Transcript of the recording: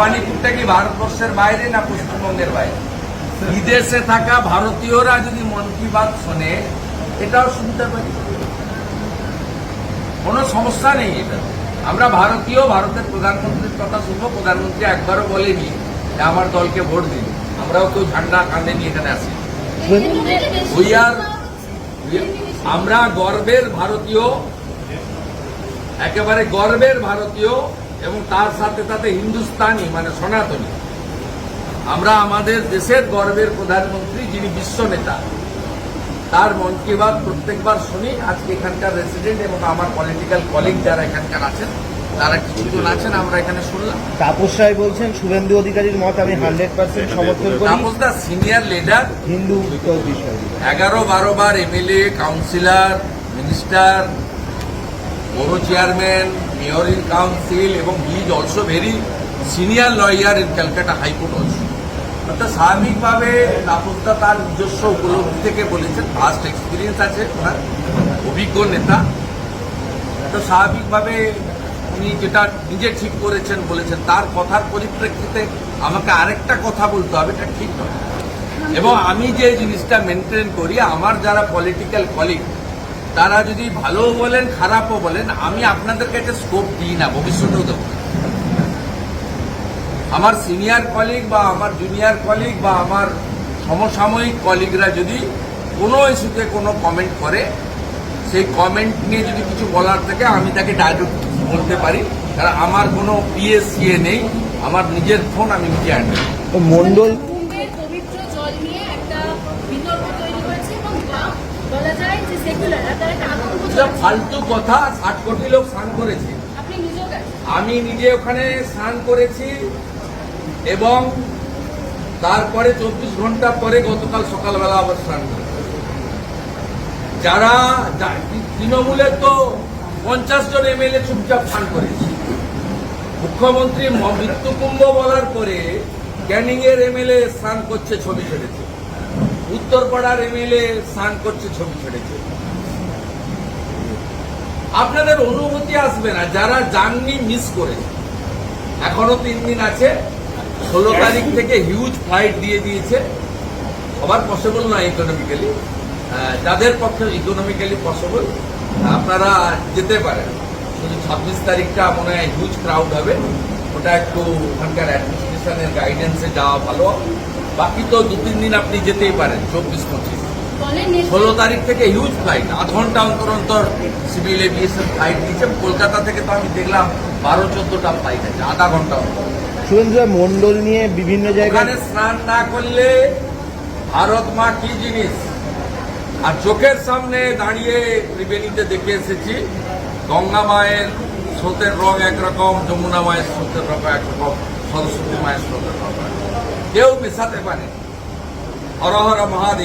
ভবানীপুরটা কি ভারতবর্ষের বাইরে না পশ্চিমবঙ্গের বাইরে? বিদেশে থাকা ভারতীয়রা যদি মন কি বাত শোনে, এটাও শুনতে পারি কোনো সমস্যা নেই এটা। আমরা ভারতীয়, ভারতের প্রধানমন্ত্রীর কথা শুনব, প্রধানমন্ত্রী একবারও বলেনি আমার দলকে ভোট দিন। আমরাও কেউ ঝান্ডা কাঁধে নিয়ে এখানে আসি। আমরা গর্বের ভারতীয়, একেবারে গর্বের ভারতীয় এবং তার সাথে সাথে হিন্দুস্তানি মানে সনাতনী। আমরা আমাদের দেশের গর্বের প্রধানমন্ত্রী যিনি বিশ্ব নেতা তার মন কি বাত প্রত্যেকবার শুনি আজকে এখানকার রেসিডেন্ট এবং আমার পলিটিক্যাল কলিগ যারা এখানকার আছেন তারা কিছুজন আছেন আমরা এখানে শুনলাম। তাপস রায় বলছেন শুভেন্দু অধিকারীর মত আমি হান্ড্রেড পার্সেন্ট সমর্থন করি। তাপস দা সিনিয়র লিডার হিন্দু এগারো বারো বার এমএলএ কাউন্সিলর মিনিস্টার পৌর চেয়ারম্যান মেয়র ইন কাউন্সিল এবং he is also very senior lawyer in Calcutta high court also. অর্থাৎ স্বাভাবিকভাবে তাপসদা তার নিজস্ব উপলব্ধি থেকে বলেছেন। ফার্স্ট এক্সপিরিয়েন্স আছে ওনার, অভিজ্ঞ নেতা। তো স্বাভাবিকভাবে উনি যেটা নিজে ঠিক করেছেন, বলেছেন। তার কথার পরিপ্রেক্ষিতে আমাকে আরেকটা কথা বলতে হবে, এটা ঠিক নয়। এবং আমি যে জিনিসটা মেনটেন করি, আমার যারা পলিটিক্যাল কলিগ তারা যদি ভালো বলেন, খারাপও বলেন, আমি আপনাদের কাছে স্কোপ দিই না, ভবিষ্যতেও দেবো আমার সিনিয়র কলিগ বা আমার জুনিয়র কলিগ বা আমার সমসাময়িক কলিগরা যদি কোনো ইস্যুতে কোনো কমেন্ট করে, সেই কমেন্ট নিয়ে যদি কিছু বলার থাকে, আমি তাকে ডাইরেক্ট বলতে পারি। কারণ আমার কোনো পিএসসিএ নেই, আমার নিজের ফোন আমি নিজে আনি মন্ডল কুম্ভের পবিত্র জল নিয়ে একটা বিতর্ক তৈরি হয়েছে এবং তা বলা যায় যে সেকুলার তার একটা আতঙ্ক যা চলছে। ফালতু কথা ষাট কোটি লোক স্নান করেছে। আমি নিজে ওখানে স্নান করেছি এবং তারপরে চব্বিশ ঘণ্টা পরে গতকাল সকালবেলা আবার স্নান যারা তৃণমূলের তো পঞ্চাশ জন এমএলএ চুপচাপ স্নান করেছে। মুখ্যমন্ত্রী মৃত্যুকুম্ভ বলার পরে ক্যানিং এর এমএলএ স্নান করছে ছবি ছেড়েছে উত্তরপাড়ার এমএলএ স্নান করছে ছবি ছেড়েছে আপনাদের অনুভূতি আসবে না যারা যাননি মিস করে। এখনও তিন দিন আছে ষোলো তারিখ থেকে হিউজ ফ্লাইট দিয়ে দিয়েছে। সবার পসিবল নয় ইকোনমিক্যালি যাদের পক্ষে ইকোনমিক্যালি পসিবল আপনারা যেতে পারেন। শুধু ছাব্বিশ তারিখটা মনে হয় হিউজ ক্রাউড হবে। ওটা একটু ওখানকার অ্যাডমিনিস্ট্রেশনের গাইডেন্সে যাওয়া ভালো। বাকি তো দু তিন দিন আপনি যেতেই পারেন চব্বিশ পঁচিশ। ষোলো তারিখ থেকে হিউজ ফ্লাইট আধ ঘণ্টা অন্তর অন্তর সিভিল এভিয়েশন ফ্লাইট দিচ্ছে কলকাতা থেকে তো আমি দেখলাম বারো চোদ্দটা ফ্লাইট আছে আধা ঘণ্টা অন্তর। মন্ডল নিয়ে বিভিন্ন জায়গায় স্নান না করলে ভারত মা কি জিনিস? আর চোখের সামনে দাঁড়িয়ে ত্রিবেণীতে দেখে এসেছি গঙ্গা মায়ের স্রোতের রং একরকম যমুনা মায়ের স্রোতের রং একরকম সরস্বতী মায়ের স্রোতের রং একরকম। کہ وہ پیسا پانے ہر ہر مہاد